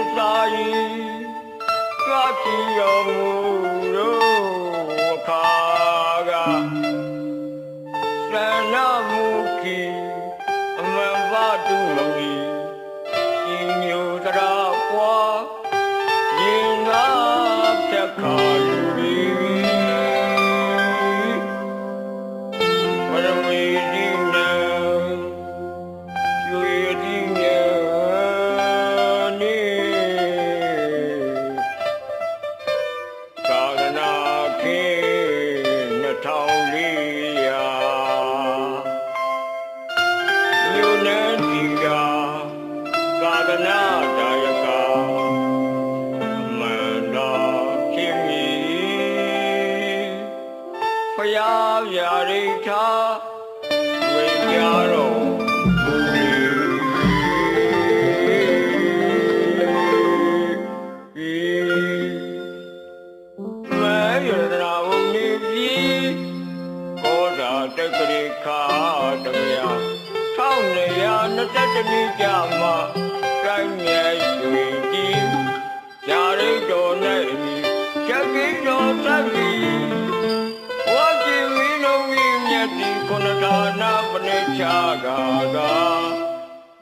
ဒီတစားရ သာသနာဒါယကအမန္တာခင်မီဖယားဗျာရိထာဝိကြတော်မူ၏မေယရာဝနိပြီကောဓာတက္ကရိခာတမယ ထောင်းနေရနှစ်တတနိကြမှာကိုင်းမြဲရွှေကြည်ဇာရိတော်၌အမိချက်ကိတော်သတ်ပြီဝါကြည်ဝီလုံးဝိမြတ်ဒီခုနဒါနာပနေချာကာကာ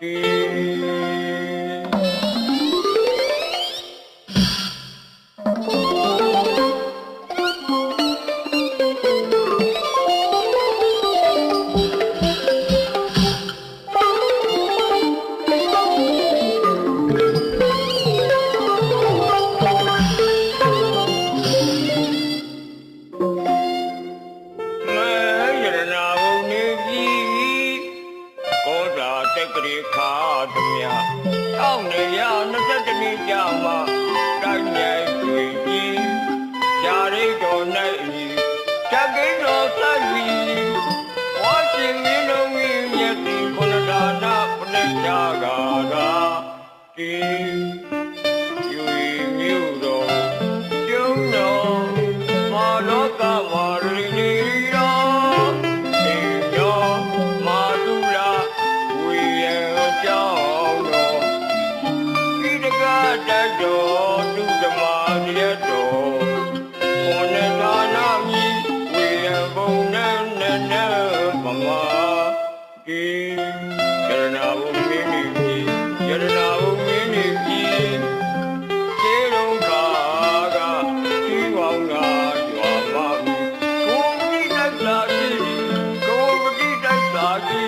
ဒီ ကြမှာတိုက်မြိုင်တွေကြီးဓာရိတ်တော်၌ဓာကိတော်ဆက်ပြီးဝါရှင်မင်းတို့မြတ်ဒီခန္ဓာနာပဏိတာကာကတိ တတ်တော်သူဓမ္မရတ္တော်ကိုနသာနာမီဝေယဘုံနန်းနန်းပမာဒီရဏဘုံမင်းကြီးရဏဘုံမင်းကြီးခြေလုံးကာကခြေကောင်းကာရွာပါဘူးကိုမိတ္တသာကြီးကိုမိတ္တသာကြီး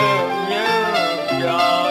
yeah, yeah.